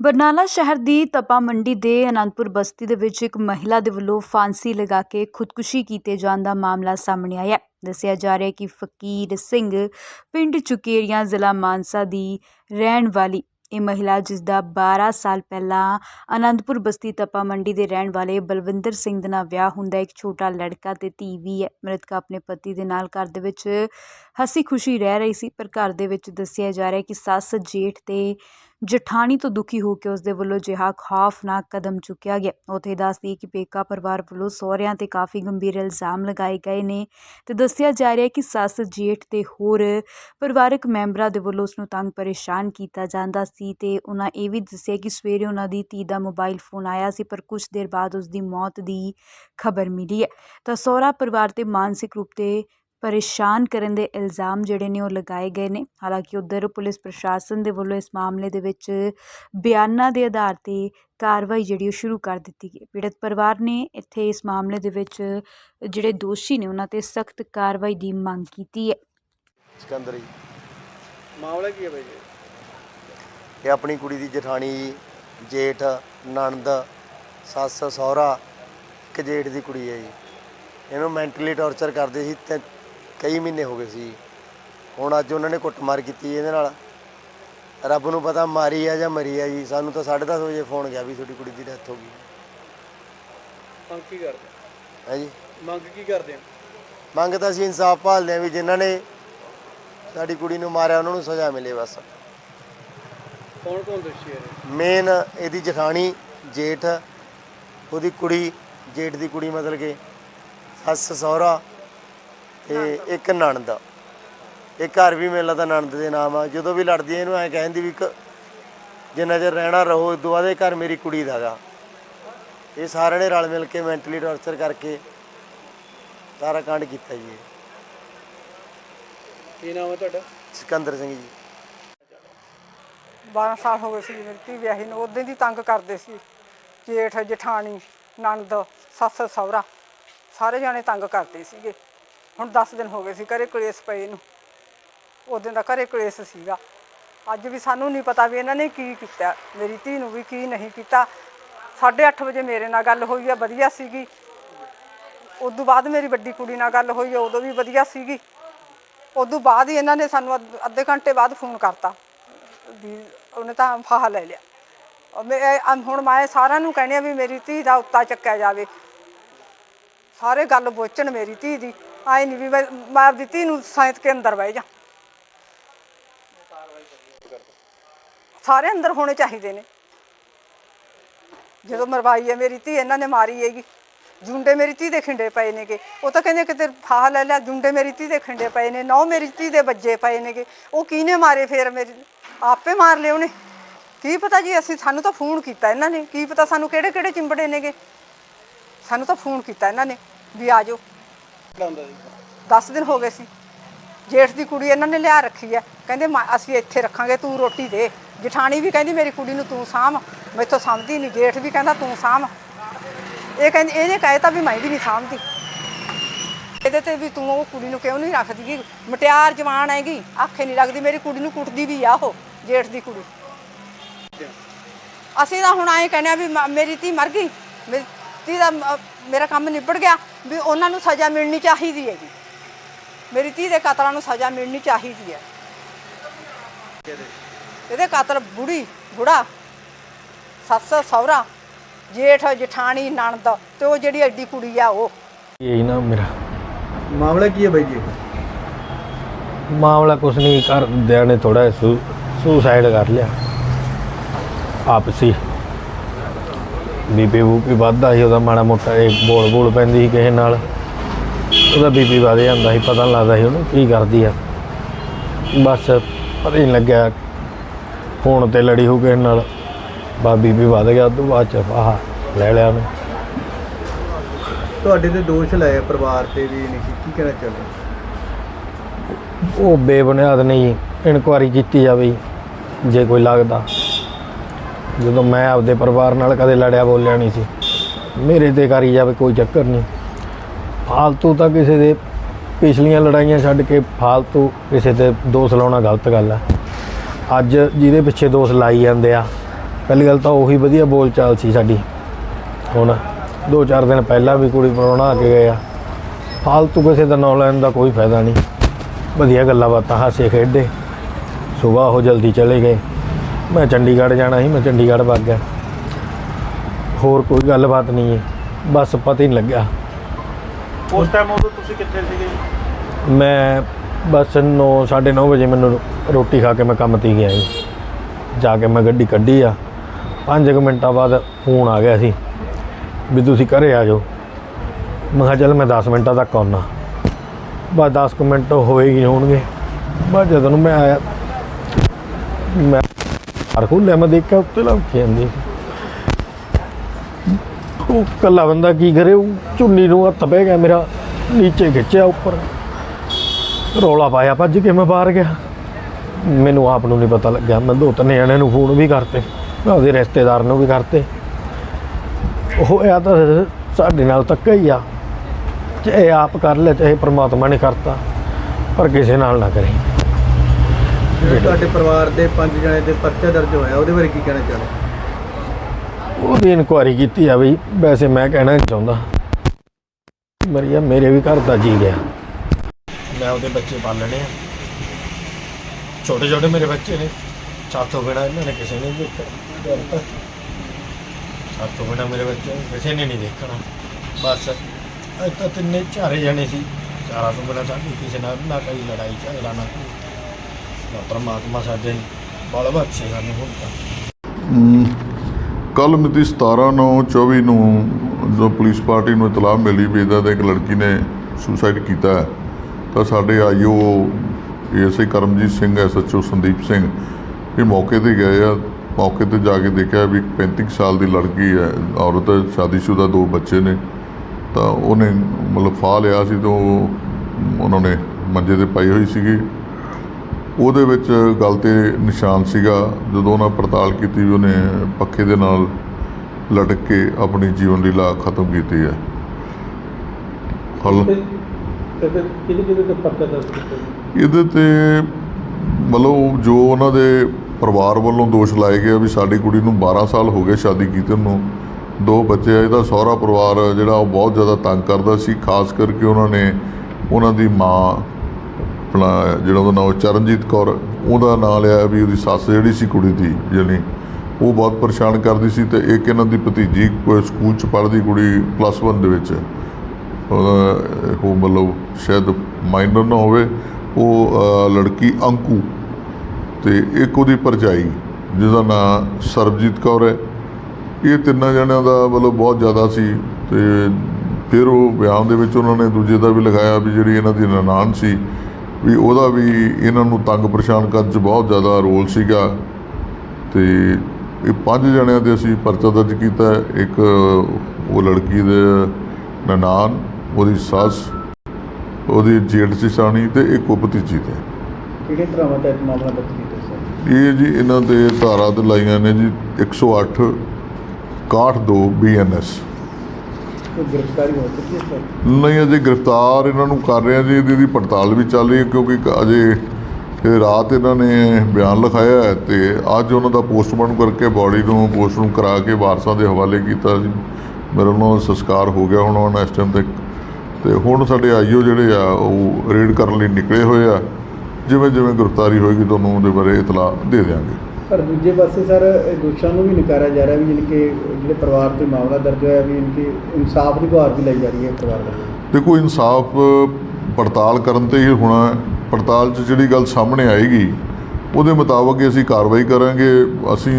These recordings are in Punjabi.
ਬਰਨਾਲਾ ਸ਼ਹਿਰ ਦੀ ਤਪਾ ਮੰਡੀ ਦੇ ਅਨੰਦਪੁਰ ਬਸਤੀ ਦੇ ਵਿੱਚ ਇੱਕ ਮਹਿਲਾ ਦੇ ਵੱਲੋਂ ਫਾਂਸੀ ਲਗਾ ਕੇ ਖੁਦਕੁਸ਼ੀ ਕੀਤੇ ਜਾਣ ਦਾ ਮਾਮਲਾ ਸਾਹਮਣੇ ਆਇਆ ਦੱਸਿਆ ਜਾ ਰਿਹਾ ਹੈ ਕਿ ਫਕੀਰ ਸਿੰਘ ਪਿੰਡ ਚੁਕੇਰੀਆਂ ਜ਼ਿਲ੍ਹਾ ਮਾਨਸਾ ਦੀ ਰਹਿਣ ਵਾਲੀ। ਇਹ ਮਹਿਲਾ ਜਿਸ ਦਾ 12 ਸਾਲ ਪਹਿਲਾਂ ਅਨੰਦਪੁਰ ਬਸਤੀ ਤਪਾ ਮੰਡੀ ਦੇ ਰਹਿਣ ਵਾਲੇ ਬਲਵਿੰਦਰ ਸਿੰਘ ਦੇ ਨਾਲ ਵਿਆਹ ਹੁੰਦਾ ਇੱਕ ਛੋਟਾ ਲੜਕਾ ਤੇ ਧੀ ਵੀ ਹੈ। ਮ੍ਰਿਤਕਾ ਆਪਣੇ ਪਤੀ ਦੇ ਨਾਲ ਘਰ ਦੇ ਵਿੱਚ ਹਸੀ ਖੁਸ਼ੀ ਰਹਿ ਰਹੀ ਸੀ। ਪਰ ਘਰ ਦੇ ਵਿੱਚ ਦੱਸਿਆ ਜਾ ਰਿਹਾ ਕਿ ਸੱਸ ਜੇਠ ਤੇ ਜਠਾਣੀ ਤੋਂ ਦੁਖੀ ਹੋ ਕੇ ਉਸ ਦੇ ਵੱਲੋਂ ਜਿਹਾ ਖੌਫਨਾਕ ਕਦਮ ਚੁੱਕਿਆ ਗਿਆ। ਉੱਥੇ ਦੱਸਦੀ ਕਿ ਪੇਕਾ ਪਰਿਵਾਰ ਵੱਲੋਂ ਸਹੁਰਿਆਂ ਤੇ ਕਾਫੀ ਗੰਭੀਰ ਇਲਜ਼ਾਮ ਲਗਾਏ ਗਏ ਨੇ ਤੇ ਦੱਸਿਆ ਜਾ ਰਿਹਾ ਕਿ ਸੱਸ ਜੇਠ ਤੇ ਹੋਰ ਪਰਿਵਾਰਕ ਮੈਂਬਰਾਂ ਦੇ ਵੱਲੋਂ ਉਸ ਨੂੰ ਤੰਗ ਪਰੇਸ਼ਾਨ ਕੀਤਾ ਜਾਂਦਾ ਸੀ ਤੇ ਉਹਨਾਂ ਇਹ ਵੀ ਦੱਸਿਆ ਕਿ ਸਵੇਰੇ ਉਹਨਾਂ ਦੀ ਧੀ ਦਾ ਮੋਬਾਈਲ ਫੋਨ ਆਇਆ ਸੀ, ਪਰ ਕੁਝ ਦੇਰ ਬਾਅਦ ਉਸ ਦੀ ਮੌਤ ਦੀ ਖਬਰ ਮਿਲੀ ਹੈ। ਤਾਂ ਸਹੁਰਾ ਪਰਿਵਾਰ ਤੇ ਮਾਨਸਿਕ ਰੂਪ ਤੇ ਪਰੇਸ਼ਾਨ ਕਰਨ ਦੇ ਇਲਜ਼ਾਮ ਜਿਹੜੇ ਨੇ ਉਹ ਲਗਾਏ ਗਏ ਨੇ। ਹਾਲਾਂਕਿ ਉਧਰ ਪੁਲਿਸ ਪ੍ਰਸ਼ਾਸਨ ਦੇ ਵੱਲੋਂ ਇਸ ਮਾਮਲੇ ਦੇ ਵਿੱਚ ਬਿਆਨਾਂ ਦੇ ਆਧਾਰ ਤੇ ਕਾਰਵਾਈ ਜਿਹੜੀ ਉਹ ਸ਼ੁਰੂ ਕਰ ਦਿੱਤੀ ਗਈ। ਹੈ। ਪੀੜਤ ਪਰਿਵਾਰ ਨੇ ਇੱਥੇ ਇਸ ਮਾਮਲੇ ਦੇ ਵਿੱਚ ਜਿਹੜੇ ਦੋਸ਼ੀ ਨੇ ਉਹਨਾਂ ਤੇ ਸਖਤ ਕਾਰਵਾਈ ਦੀ ਮੰਗ ਕੀਤੀ ਹੈ। ਸਿਕੰਦਰ। ਮਾਮਲਾ ਕੀ ਹੈ ਬਾਈ ਜੀ? ਇਹ ਆਪਣੀ ਕੁੜੀ ਦੀ ਜਠਾਣੀ ਜੀ ਜੇਠ ਨਣਦ ਸੱਸ ਸਹੁਰਾ ਇੱਕ ਜੇਠ ਦੀ ਕੁੜੀ ਹੈ ਜੀ। ਇਹਨੂੰ ਮੈਂਟਲੀ ਟੌਰਚਰ ਕਰਦੇ ਸੀ ਤੇ ਕਈ ਮਹੀਨੇ ਹੋ ਗਏ ਸੀ। ਹੁਣ ਅੱਜ ਉਹਨਾਂ ਨੇ ਕੁੱਟਮਾਰ ਕੀਤੀ ਇਹਦੇ ਨਾਲ। ਰੱਬ ਨੂੰ ਪਤਾ ਮਾਰੀ ਆ ਜਾਂ ਮਰੀ ਆ ਜੀ। ਸਾਨੂੰ ਤਾਂ 10:30 ਵਜੇ ਫੋਨ ਗਿਆ ਵੀ ਤੁਹਾਡੀ ਕੁੜੀ ਦੀ ਡੈਥ ਹੋ ਗਈ। ਮੰਗ ਕੀ ਕਰਦੇ? ਹੈ ਜੀ? ਮੰਗ ਕੀ ਕਰਦੇ ਆ? ਮੰਗ ਤਾਂ ਅਸੀਂ ਇਨਸਾਫ ਭਾਲਦੇ ਆ ਵੀ ਜਿਨ੍ਹਾਂ ਨੇ ਸਾਡੀ ਕੁੜੀ ਨੂੰ ਮਾਰਿਆ ਉਹਨਾਂ ਨੂੰ ਸਜ਼ਾ ਮਿਲੇ ਬਸ। ਕੌਣ ਕੌਣ ਦੋਸ਼ੀ ਹੈ? ਮੇਨ ਇਹਦੀ ਜਠਾਣੀ ਜੇਠ ਉਹਦੀ ਕੁੜੀ ਜੇਠ ਦੀ ਕੁੜੀ ਮਤਲਬ ਕਿ ਸੱਸ ਸਹੁਰਾ ਤੇ ਇੱਕ ਨਣਦ ਇਹ ਘਰ ਵੀ ਮੇਲਾ ਦਾ ਨਣਦ ਦੇ ਨਾਮ ਆ। ਜਦੋਂ ਵੀ ਲੜਦੀ ਆ, ਇਹਨੂੰ ਐ ਕਹਿੰਦੀ ਵੀ ਇੱਕ ਜਿੰਨਾ ਚਿਰ ਰਹਿਣਾ ਰਹੋ ਇਸ ਤੋਂ ਬਾਅਦ ਇਹ ਘਰ ਮੇਰੀ ਕੁੜੀ ਦਾਗਾ ਇਹ ਸਾਰਿਆਂ ਨੇ ਰਲ ਮਿਲ ਕੇ ਮੈਂਟਲੀ ਟੌਰਚਰ ਕਰਕੇ ਸਾਰਾ ਕਾਂਡ ਕੀਤਾ ਜੀ ਇਹ। ਕੀ ਨਾਮ ਹੈ ਤੁਹਾਡਾ? ਸਿਕੰਦਰ ਸਿੰਘ ਜੀ। 12 ਸਾਲ ਹੋ ਗਏ ਸੀ ਮੇਰੀ ਧੀ ਵਿਆਹੀ ਨੂੰ। ਉਦੋਂ ਦੀ ਤੰਗ ਕਰਦੇ ਸੀ। ਜੇਠ ਜਠਾਣੀ ਨਣਦ ਸੱਸ ਸਹੁਰਾ ਸਾਰੇ ਜਾਣੇ ਤੰਗ ਕਰਦੇ ਸੀਗੇ। ਹੁਣ 10 ਦਿਨ ਹੋ ਗਏ ਸੀ ਘਰੇ ਕਲੇਸ਼ ਪਏ ਨੂੰ। ਉਦੋਂ ਦਾ ਘਰੇ ਕਲੇਸ਼ ਸੀਗਾ। ਅੱਜ ਵੀ ਸਾਨੂੰ ਨਹੀਂ ਪਤਾ ਵੀ ਇਹਨਾਂ ਨੇ ਕੀ ਕੀਤਾ। ਮੇਰੀ ਧੀ ਨੂੰ ਵੀ ਕੀ ਨਹੀਂ ਕੀਤਾ। 8:30 ਵਜੇ ਮੇਰੇ ਨਾਲ ਗੱਲ ਹੋਈ ਆ, ਵਧੀਆ ਸੀਗੀ। ਉਦੋਂ ਬਾਅਦ ਮੇਰੀ ਵੱਡੀ ਕੁੜੀ ਨਾਲ ਗੱਲ ਹੋਈ ਆ, ਉਦੋਂ ਵੀ ਵਧੀਆ ਸੀਗੀ। ਉਦੋਂ ਬਾਅਦ ਹੀ ਇਹਨਾਂ ਨੇ ਸਾਨੂੰ ਅੱਧ- ਅੱਧੇ ਘੰਟੇ ਬਾਅਦ ਫੋਨ ਕਰਤਾ ਵੀ ਉਹਨੇ ਤਾਂ ਫਾਹਾ ਲੈ ਲਿਆ। ਉਹ ਮੈਂ ਹੁਣ ਮੈਂ ਸਾਰਿਆਂ ਨੂੰ ਕਹਿੰਦੀ ਆ ਵੀ ਮੇਰੀ ਧੀ ਦਾ ਉੱਤਾ ਚੱਕਿਆ ਜਾਵੇ। ਸਾਰੇ ਗੱਲ ਬੋਚਣ ਮੇਰੀ ਧੀ ਦੀ। ਆਏ ਨਹੀਂ ਵੀ ਮੈਂ ਮੈਂ ਆਪਦੀ ਧੀ ਨੂੰ ਸਾਇਤ ਕੇ ਅੰਦਰ ਬਹਿ ਜਾ। ਸਾਰੇ ਅੰਦਰ ਹੋਣੇ ਚਾਹੀਦੇ ਨੇ। ਜਦੋਂ ਮਰਵਾਈ ਹੈ ਮੇਰੀ ਧੀ, ਇਹਨਾਂ ਨੇ ਮਾਰੀ ਹੈਗੀ। ਜੁੰਡੇ ਮੇਰੀ ਧੀ ਦੇ ਖਿੰਡੇ ਪਏ ਨੇਗੇ। ਉਹ ਤਾਂ ਕਹਿੰਦੇ ਕਿਤੇ ਫਾਹ ਲੈ ਲਿਆ, ਜੁੰਡੇ ਮੇਰੀ ਧੀ ਦੇ ਖਿੰਡੇ ਪਏ ਨੇ ਨੌ ਮੇਰੀ ਧੀ ਦੇ ਵੱਜੇ ਪਏ ਨੇਗੇ। ਉਹ ਕਿਹਨੇ ਮਾਰੇ ਫੇਰ ਮੇਰੀ? ਆਪੇ ਮਾਰ ਲਿਆ ਉਹਨੇ। ਕੀ ਪਤਾ ਜੀ, ਅਸੀਂ ਸਾਨੂੰ ਤਾਂ ਫੋਨ ਕੀਤਾ ਇਹਨਾਂ ਨੇ। ਕੀ ਪਤਾ ਸਾਨੂੰ ਕਿਹੜੇ ਕਿਹੜੇ ਚਿੰਬੜੇ ਨੇਗੇ। ਸਾਨੂੰ ਤਾਂ ਫੋਨ ਕੀਤਾ ਇਹਨਾਂ ਨੇ ਵੀ ਆ ਜਾਓ ਲਾਉਂਦਾ 10 ਦਿਨ ਹੋ ਗਏ ਸੀ। ਜੇਠ ਦੀ ਕੁੜੀ ਇਹਨਾਂ ਨੇ ਲਿਆ ਰੱਖੀ ਹੈ। ਕਹਿੰਦੇ, ਮੈਂ- ਅਸੀਂ ਇੱਥੇ ਰੱਖਾਂਗੇ, ਤੂੰ ਰੋਟੀ ਦੇ। ਜਠਾਣੀ ਵੀ ਕਹਿੰਦੀ, ਮੇਰੀ ਕੁੜੀ ਨੂੰ ਤੂੰ ਸਾਂਭ। ਮੈਥੋਂ ਸਾਂਭਦੀ ਨਹੀਂ ਜੇਠ ਵੀ ਕਹਿੰਦਾ, ਤੂੰ ਸਾਂਭ। ਇਹ ਕਹਿੰਦੀ ਇਹਨੇ ਕਹਿਤਾ ਵੀ ਮੈਂ ਵੀ ਨਹੀਂ ਸਾਂਭਦੀ। ਇਹਦੇ ਤੇ ਵੀ ਤੂੰ ਉਹ ਕੁੜੀ ਨੂੰ ਕਿਉਂ ਨਹੀਂ ਰੱਖਦੀ? ਗੀ? ਮਟਿਆਰ ਜਵਾਨ ਹੈਗੀ। ਆਖੇ ਨਹੀਂ ਲੱਗਦੀ, ਮੇਰੀ ਕੁੜੀ ਨੂੰ ਕੁੱਟਦੀ ਵੀ ਆ ਉਹ, ਜੇਠ ਦੀ ਕੁੜੀ। ਅਸੀਂ ਤਾਂ ਹੁਣ ਐਂ ਕਹਿੰਦੇ ਆ ਵੀ ਮ- ਮੇਰੀ ਧੀ ਮਰ ਗਈ। ਮੇਰੀ ਧੀ ਦਾ ਮ- ਮੇਰਾ ਕੰਮ ਨਿਬੜ ਗਿਆ। ਵੀ ਉਹਨਾਂ ਨੂੰ ਸਜ਼ਾ ਮਿਲਣੀ ਚਾਹੀਦੀ ਹੈਗੀ ਮੇਰੀ ਧੀ ਦੇ ਕਾਤਲਾਂ ਨੂੰ ਸਜ਼ਾ ਮਿਲਣੀ ਚਾਹੀਦੀ ਹੈ। ਇਹਦੇ ਕਾਤਲ ਬੁੜੀ ਬੁੜਾ ਸੱਸ ਸਹੁਰਾ ਜੇਠ ਜਠਾਣੀ ਨਣਦ ਤੇ ਉਹ ਜਿਹੜੀ ਐਡੀ ਕੁੜੀ ਆ ਉਹ। ਇਹੀ ਨਾ ਮੇਰਾ। ਮਾਮਲਾ ਕੀ ਹੈ ਬਾਈ ਜੀ? ਮਾਮਲਾ ਕੁਛ ਨਹੀਂ ਘਰਦਿਆਂ ਨੇ ਥੋੜਾ ਸੁਸਾਈਡ ਕਰ ਲਿਆ। ਆਪਸੀ। ਬੀਪੀ ਬੂਪੀ ਵੱਧਦਾ ਸੀ ਉਹਦਾ ਮਾੜਾ ਮੋਟਾ ਇਹ ਬੋਲ ਬੋਲ ਪੈਂਦੀ ਸੀ ਕਿਸੇ ਨਾਲ। ਉਹਦਾ ਬੀਪੀ ਵੱਧ ਜਾਂਦਾ ਸੀ ਪਤਾ ਨਹੀਂ ਲੱਗਦਾ ਸੀ ਉਹਨੂੰ ਕੀ ਕਰਦੀ ਆ। ਬਸ ਪਤਾ ਹੀ ਨਹੀਂ ਲੱਗਿਆ ਫੋਨ ਤੇ ਲੜੀ ਹੋ ਕਿਸੇ ਨਾਲ। ਬਾ ਬੀਪੀ ਵੱਧ ਗਿਆ ਉਦੋਂ ਬਾਅਦ ਚ ਆਹ ਲੈ ਲਿਆ ਉਹਨੇ। ਤੁਹਾਡੇ ਤੇ ਦੋਸ਼ ਲਾਇਆ ਪਰਿਵਾਰ ਤੇ ਵੀ ਨਹੀਂ ਕੀ ਕਹਿਣਾ ਚਾਹੁੰਦੇ? ਉਹ ਬੇਬੁਨਿਆਦ ਨਹੀਂ ਇਨਕੁਆਰੀ ਕੀਤੀ ਜਾਵੇ ਜੇ ਕੋਈ ਲੱਗਦਾ। ਜਦੋਂ ਮੈਂ ਆਪਦੇ ਪਰਿਵਾਰ ਨਾਲ ਕਦੇ ਲੜਿਆ ਬੋਲਿਆ ਨਹੀਂ ਸੀ। ਮੇਰੇ ਤੇ ਕਰੀ ਜਾਵੇ ਕੋਈ ਚੱਕਰ ਨਹੀਂ। ਫਾਲਤੂ ਤਾਂ ਕਿਸੇ ਦੇ ਪਿਛਲੀਆਂ ਲੜਾਈਆਂ ਛੱਡ ਕੇ ਫਾਲਤੂ ਕਿਸੇ ਤੇ ਦੋਸ਼ ਲਾਉਣਾ ਗਲਤ ਗੱਲ ਹੈ ਅੱਜ ਜਿਹਦੇ ਪਿੱਛੇ ਦੋਸ਼ ਲਾਈ ਜਾਂਦੇ ਆ, ਪਹਿਲੀ ਗੱਲ ਤਾਂ ਉਹੀ ਵਧੀਆ ਬੋਲਚਾਲ ਸੀ ਸਾਡੀ। ਹੁਣ ਦੋ ਚਾਰ ਦਿਨ ਪਹਿਲਾਂ ਵੀ ਕੁੜੀ ਪਰੋਣਾ ਆ ਕੇ ਗਏ ਆ। ਫਾਲਤੂ ਕਿਸੇ ਦਾ ਨਾਂ ਲੈਣ ਦਾ ਕੋਈ ਫਾਇਦਾ ਨਹੀਂ। ਵਧੀਆ ਗੱਲਾਂ ਬਾਤਾਂ, ਹਾਸੇ ਖੇਡੇ ਸਵੇਰ ਉਹ ਜਲਦੀ ਚਲੇ ਗਏ। ਮੈਂ ਚੰਡੀਗੜ੍ਹ ਜਾਣਾ ਸੀ ਮੈਂ ਚੰਡੀਗੜ੍ਹ ਵਗ ਗਿਆ। ਹੋਰ ਕੋਈ ਗੱਲਬਾਤ ਨਹੀਂ ਹੈ ਬਸ ਪਤਾ ਹੀ ਨਹੀਂ ਲੱਗਿਆ। ਉਸ ਟਾਈਮ ਉਦੋਂ ਤੁਸੀਂ ਕਿੱਥੇ ਸੀਗੇ? ਮੈਂ ਬਸ 9 9:30 ਵਜੇ ਮੈਨੂੰ ਰੋਟੀ ਖਾ ਕੇ ਮੈਂ ਕੰਮ ਤੇ ਗਿਆ ਜੀ ਜਾ ਕੇ ਮੈਂ ਗੱਡੀ ਕੱਢੀ ਆ। 5 ਮਿੰਟਾਂ ਬਾਅਦ ਫੋਨ ਆ ਗਿਆ ਸੀ ਵੀ ਤੁਸੀਂ ਘਰੇ ਆ ਜਾਓ। ਮੈਂ ਕਿਹਾ ਚੱਲ ਮੈਂ 10 ਮਿੰਟਾਂ ਤੱਕ ਆਉਣਾ ਬਸ 10 ਕੁ ਮਿੰਟ ਹੋਏਗੀ ਹੋਣਗੇ। ਬਸ ਜਦੋਂ ਮੈਂ ਆਇਆ ਮੈਂ ਬਾਹਰ ਖੋਲ੍ਹਿਆ ਮੈਂ ਦੇਖਿਆ ਉੱਤੇ ਲੰਕੀ ਜਾਂਦੀ ਉਹ ਕੱਲਾ ਬੰਦਾ ਕੀ ਕਰੇ, ਉਹ ਚੁੰਨੀ ਨੂੰ ਹੱਥ ਪੈ ਗਿਆ ਮੇਰਾ, ਨੀਚੇ ਖਿੱਚਿਆ ਉੱਪਰ। ਰੌਲਾ ਪਾਇਆ, ਭੱਜ ਕੇ ਮੈਂ ਬਾਹਰ ਗਿਆ। ਮੈਨੂੰ ਆਪ ਨੂੰ ਨਹੀਂ ਪਤਾ ਲੱਗਿਆ, ਮੈਂ ਦੋ ਤਿੰਨ ਜਣਿਆਂ ਨੂੰ ਫੋਨ ਵੀ ਕਰਤੇ, ਮੈਂ ਉਹਦੇ ਰਿਸ਼ਤੇਦਾਰ ਨੂੰ ਵੀ ਕਰਤੇ। ਉਹ ਇਹ ਤਾਂ ਸਾਡੇ ਨਾਲ ਧੱਕਾ ਹੀ ਆ, ਚਾਹੇ ਆਪ ਕਰ ਲੈ, ਚਾਹੇ ਪ੍ਰਮਾਤਮਾ ਨੇ ਕਰਤਾ, ਪਰ ਕਿਸੇ ਨਾਲ ਨਾ ਕਰੇ। ਤੁਹਾਡੇ ਪਰਿਵਾਰ ਦੇ ਪੰਜ ਜਣੇ ਦੇ ਪਰਚਾ ਦਰਜ ਹੋਇਆ ਉਹਦੇ ਬਾਰੇ ਕੀ ਕਹਿਣਾ ਚਾਹੁੰਦੇ? ਉਹਦੀ ਇਨਕੁਆਇਰੀ ਕੀਤੀ ਆ ਬਈ ਵੈਸੇ ਮੈਂ ਕਹਿਣਾ ਨਹੀਂ ਚਾਹੁੰਦਾ। ਮਰੀਆ ਮੇਰੇ ਵੀ ਘਰ ਦਾ ਜੀ ਗਿਆ। ਮੈਂ ਉਹਦੇ ਬੱਚੇ ਪਾਲਣੇ ਆ। ਛੋਟੇ ਛੋਟੇ ਮੇਰੇ ਬੱਚੇ ਨੇ। ਸਾਥੋਂ ਬਿਨਾ ਇਹਨਾਂ ਨੇ ਕਿਸੇ ਨੇ ਨਹੀਂ ਦੇਖਿਆ ਸਾਥੋਂ ਬਿਨਾ ਮੇਰੇ ਬੱਚੇ ਨੂੰ ਕਿਸੇ ਨੇ ਨਹੀਂ ਦੇਖਣਾ। ਬਸ ਅੱਜ ਤਾਂ ਤਿੰਨੇ ਚਾਰੇ ਜਣੇ ਸੀ। ਚਾਰਾਂ ਤੋਂ ਬਿਨਾ ਸਾਡੀ ਕਿਸੇ ਨਾਲ ਨਾ ਕੋਈ ਲੜਾਈ ਝਗੜਾ ਨਾ ਕੋਈ ਨਾ ਪਰਮਾਤਮਾ ਸਾਡੇ ਬਲ ਬਖਸ਼ੇ ਸਾਨੂੰ ਹੁਣ ਕੱਲ ਮਿਤੀ 17/9/24 ਨੂੰ ਜਦੋਂ ਪੁਲਿਸ ਪਾਰਟੀ ਨੂੰ ਇਤਲਾਹ ਮਿਲੀ ਵੀ ਇਹਦਾ ਇੱਕ ਲੜਕੀ ਨੇ ਸੁਸਾਈਡ ਕੀਤਾ ਹੈ ਤਾਂ ਸਾਡੇ IO ASI Karamjit Singh SHO Sandeep Singh ਇਹ ਮੌਕੇ ਤੇ ਗਏ ਆ ਮੌਕੇ ਤੇ ਜਾ ਕੇ ਦੇਖਿਆ ਵੀ ਇੱਕ 35 ਸਾਲ ਦੀ ਲੜਕੀ ਹੈ ਔਰਤ ਹੈ, ਸ਼ਾਦੀशुदा ਦੋ ਬੱਚੇ ਨੇ ਤਾਂ ਉਹਨੇ ਮਤਲਬ ਫਾਹ ਲਿਆ ਸੀ ਤਾਂ ਉਹਨਾਂ ਨੇ ਮੰਜੇ ਤੇ ਪਾਈ ਹੋਈ ਸੀਗੀ। ਉਹਦੇ ਵਿੱਚ ਗਲ ਤੇ ਨਿਸ਼ਾਨ ਸੀਗਾ ਜਦੋਂ ਉਹਨਾਂ ਪੜਤਾਲ ਕੀਤੀ ਵੀ ਉਹਨੇ ਪੱਖੇ ਦੇ ਨਾਲ ਲਟਕ ਕੇ ਆਪਣੀ ਜੀਵਨ ਲੀਲਾ ਖਤਮ ਕੀਤੀ ਹੈ। ਹਲ ਕਿਹਦੇ ਕਿਹਦੇ ਤੇ ਪਰਚਾ ਦਰਜ ਕੀਤਾ? ਇਹਦੇ ਤੇ ਮਤਲਬ ਜੋ ਉਹਨਾਂ ਦੇ ਪਰਿਵਾਰ ਵੱਲੋਂ ਦੋਸ਼ ਲਾਏ ਗਏ ਵੀ ਸਾਡੀ ਕੁੜੀ ਨੂੰ 12 ਸਾਲ ਹੋ ਗਏ ਸ਼ਾਦੀ ਕੀਤੇ ਨੂੰ। ਦੋ ਬੱਚੇ ਆ ਇਹਦਾ ਸਹੁਰਾ ਪਰਿਵਾਰ ਜਿਹੜਾ ਉਹ ਬਹੁਤ ਜ਼ਿਆਦਾ ਤੰਗ ਕਰਦਾ ਸੀ ਖਾਸ ਕਰਕੇ ਉਹਨਾਂ ਨੇ ਉਹਨਾਂ ਦੀ ਮਾਂ ਆਪਣਾ ਜਿਹੜਾ ਉਹਦਾ ਨਾਮ ਚਰਨਜੀਤ ਕੌਰ, ਉਹਦਾ ਨਾਂ ਲਿਆ ਵੀ ਉਹਦੀ ਸੱਸ ਜਿਹੜੀ ਸੀ ਕੁੜੀ ਦੀ, ਜਾਣੀ ਉਹ ਬਹੁਤ ਪਰੇਸ਼ਾਨ ਕਰਦੀ ਸੀ ਤੇ ਇੱਕ ਇਹਨਾਂ ਦੀ ਭਤੀਜੀ ਸਕੂਲ ਚ ਪੜ੍ਹਦੀ ਕੁੜੀ ਪਲੱਸ 1 ਦੇ ਵਿੱਚ। ਉਹਦਾ ਉਹ ਮਤਲਬ ਸ਼ਾਇਦ ਮਾਈਨਰ ਨਾ ਹੋਵੇ, ਉਹ ਲੜਕੀ ਅੰਕੂ ਤੇ ਇੱਕ ਉਹਦੀ ਭਰਜਾਈ, ਜਿਹਦਾ ਨਾਮ ਸਰਬਜੀਤ ਕੌਰ ਹੈ। ਇਹ ਤਿੰਨਾਂ ਜਣਿਆਂ ਦਾ ਮਤਲਬ ਬਹੁਤ ਜ਼ਿਆਦਾ ਸੀ ਤੇ ਫਿਰ ਉਹ ਬਿਆਨ ਦੇ ਵਿੱਚ ਉਹਨਾਂ ਨੇ ਦੂਜੇ ਦਾ ਵੀ ਲਿਖਾਇਆ ਵੀ ਜਿਹੜੀ ਇਹਨਾਂ ਦੀ ਨਨਾਣ ਸੀ ਵੀ ਉਹਦਾ ਵੀ ਇਹਨਾਂ ਨੂੰ ਤੰਗ ਪਰੇਸ਼ਾਨ ਕਰਨ 'ਚ ਬਹੁਤ ਜ਼ਿਆਦਾ ਰੋਲ ਸੀਗਾ ਤੇ ਇਹ ਪੰਜ ਜਣਿਆਂ ਦੇ ਅਸੀਂ ਪਰਚਾ ਦਰਜ ਕੀਤਾ। ਇੱਕ ਉਹ ਲੜਕੀ ਦੇ ਨਨਾਣ ਉਹਦੀ ਸੱਸ ਉਹਦੀ ਜੇਠ ਸਿਸਾਣੀ ਤੇ ਇੱਕ ਭਤੀਜੀ ਤੇ ਕਿਹੜੇ ਤਰ੍ਹਾਂ ਦਾ ਮਾਮਲਾ ਦਰਜ ਕੀਤਾ ਸਰ ਇਹ ਜੀ ਇਹਨਾਂ ਦੇ ਧਾਰਾ ਤੇ ਲਾਈਆਂ ਨੇ ਜੀ 108 62 ਬੀਐਨਐਸ ਕੋਈ ਗ੍ਰਿਫਤਾਰੀ ਹੋ ਚੁੱਕੀ ਹੈ ਸਰ ਨਹੀਂ, ਅਜੇ ਗ੍ਰਿਫਤਾਰ ਇਹਨਾਂ ਨੂੰ ਕਰ ਰਹੇ ਆ ਜੀ, ਇਹਦੀ ਦੀ ਪੜਤਾਲ ਵੀ ਚੱਲ ਰਹੀ ਹੈ, ਕਿਉਂਕਿ ਅਜੇ ਇਹ ਰਾਤ ਇਹਨਾਂ ਨੇ ਬਿਆਨ ਲਿਖਾਇਆ ਹੈ ਤੇ ਅੱਜ ਉਹਨਾਂ ਦਾ ਪੋਸਟਮਾਰਟਮ ਕਰਕੇ ਬਾਡੀ ਨੂੰ ਪੋਸਟਮਾਰਟਮ ਕਰਾ ਕੇ ਵਾਰਸਾਂ ਦੇ ਹਵਾਲੇ ਕੀਤਾ ਜੀ। ਮੇਰਾ ਉਹਨਾਂ ਦਾ ਸੰਸਕਾਰ ਹੋ ਗਿਆ ਹੁਣ ਉਹਨਾਂ ਇਸ ਟਾਈਮ 'ਤੇ। ਤੇ ਹੁਣ ਸਾਡੇ ਆਈਓ ਜਿਹੜੇ ਆ, ਉਹ ਰੇਡ ਕਰਨ ਲਈ ਨਿਕਲੇ ਹੋਏ ਆ। ਜਿਵੇਂ ਜਿਵੇਂ ਗ੍ਰਿਫਤਾਰੀ ਹੋਏਗੀ, ਤੁਹਾਨੂੰ ਉਹਦੇ ਬਾਰੇ ਇਤਲਾਹ ਦੇ ਦਿਆਂਗੇ। ਪਰ ਦੂਜੇ ਪਾਸੇ ਸਰ, ਇਹ ਦੋਸ਼ਾਂ ਨੂੰ ਵੀ ਨਕਾਰਿਆ ਜਾ ਰਿਹਾ ਵੀ ਯਾਨੀ ਕਿ ਜਿਹੜੇ ਪਰਿਵਾਰ ਤੇ ਮਾਮਲਾ ਦਰਜ ਹੋਇਆ ਵੀ ਜਾਣੀ ਕਿ ਇਨਸਾਫ ਦੀ ਗੁਹਾਰ ਵੀ ਲਈ ਜਾ ਰਹੀ ਹੈ ਪਰਿਵਾਰ ਵੱਲੋਂ। ਦੇਖੋ, ਇਨਸਾਫ ਪੜਤਾਲ ਕਰਨ ਤੇ ਹੀ ਹੋਣਾ ਪੜਤਾਲ 'ਚ ਜਿਹੜੀ ਗੱਲ ਸਾਹਮਣੇ ਆਏਗੀ, ਉਹਦੇ ਮੁਤਾਬਕ ਅਸੀਂ ਕਾਰਵਾਈ ਕਰਾਂਗੇ। ਅਸੀਂ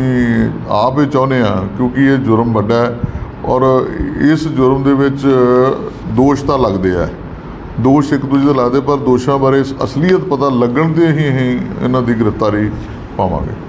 ਆਪ ਹੀ ਚਾਹੁੰਦੇ ਆ ਕਿਉਂਕਿ ਇਹ ਜੁਰਮ ਵੱਡਾ ਹੈ ਔਰ ਇਸ ਜੁਰਮ ਦੇ ਵਿੱਚ ਦੋਸ਼ ਤਾਂ ਲੱਗਦੇ ਆ। ਦੋਸ਼ ਇੱਕ ਦੂਜੇ ਦੇ ਲੱਗਦੇ, ਪਰ ਦੋਸ਼ਾਂ ਬਾਰੇ ਅਸਲੀਅਤ ਪਤਾ ਲੱਗਣ ਤੇ ਹੀ ਅਸੀਂ ਇਹਨਾਂ ਦੀ ਗ੍ਰਿਫਤਾਰੀ ਪਾਵਾਂਗੇ।